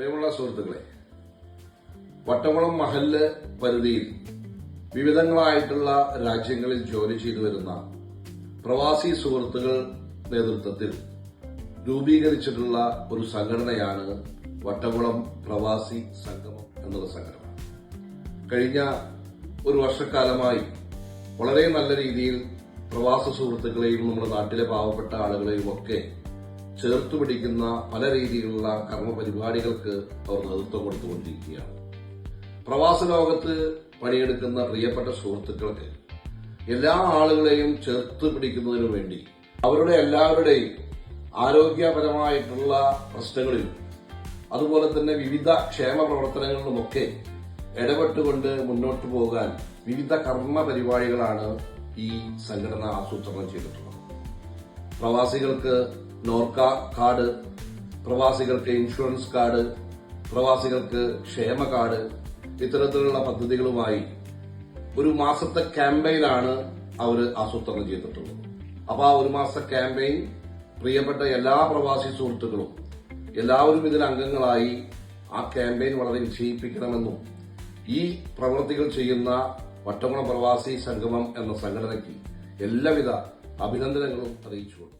പ്രിയമുള്ള സുഹൃത്തുക്കളെ വട്ടവളം മഹല്ല് പരിധിയിൽ വിവിധങ്ങളായിട്ടുള്ള രാജ്യങ്ങളിൽ ജോലി ചെയ്തു വരുന്ന പ്രവാസി സുഹൃത്തുക്കൾ നേതൃത്വത്തിൽ രൂപീകരിച്ചിട്ടുള്ള ഒരു സംഘടനയാണ് വട്ടവളം പ്രവാസി സംഗമം എന്നുള്ള സംഘടന. കഴിഞ്ഞ ഒരു വർഷക്കാലമായി വളരെ നല്ല രീതിയിൽ പ്രവാസ സുഹൃത്തുക്കളെയും നമ്മുടെ നാട്ടിലെ പാവപ്പെട്ട ആളുകളെയും ഒക്കെ ചേർത്തു പിടിക്കുന്ന പല രീതിയിലുള്ള കർമ്മ പരിപാടികൾക്ക് അവർ നേതൃത്വം കൊടുത്തുകൊണ്ടിരിക്കുകയാണ്. പ്രവാസ ലോകത്ത് പണിയെടുക്കുന്ന പ്രിയപ്പെട്ട സുഹൃത്തുക്കൾക്ക് എല്ലാ ആളുകളെയും ചേർത്ത് പിടിക്കുന്നതിനു വേണ്ടി അവരുടെ എല്ലാവരുടെയും ആരോഗ്യപരമായിട്ടുള്ള പ്രശ്നങ്ങളിലും അതുപോലെ തന്നെ വിവിധ ക്ഷേമ പ്രവർത്തനങ്ങളിലുമൊക്കെ ഇടപെട്ടുകൊണ്ട് മുന്നോട്ട് പോകാൻ വിവിധ കർമ്മ പരിപാടികളാണ് ഈ സംഘടന ആസൂത്രണം ചെയ്തിട്ടുള്ളത്. പ്രവാസികൾക്ക് നോർക്ക കാർഡ് പ്രവാസികൾക്ക് ഇൻഷുറൻസ് കാർഡ് പ്രവാസികൾക്ക് ക്ഷേമ കാർഡ് ഇത്തരത്തിലുള്ള പദ്ധതികളുമായി ഒരു മാസത്തെ ക്യാമ്പയിനാണ് അവർ ആസൂത്രണം ചെയ്തിട്ടുള്ളത്. അപ്പോൾ ആ ഒരു മാസത്തെ ക്യാമ്പയിൻ പ്രിയപ്പെട്ട എല്ലാ പ്രവാസി സുഹൃത്തുക്കളും എല്ലാവരും ഇതിൽ അംഗങ്ങളായി ആ ക്യാമ്പയിൻ വളരെ വിജയിപ്പിക്കണമെന്നും ഈ പ്രവൃത്തികൾ ചെയ്യുന്ന വട്ടംകുളം പ്രവാസി സംഗമം എന്ന സംഘടനയ്ക്ക് എല്ലാവിധ അഭിനന്ദനങ്ങളും അറിയിച്ചുകൊള്ളു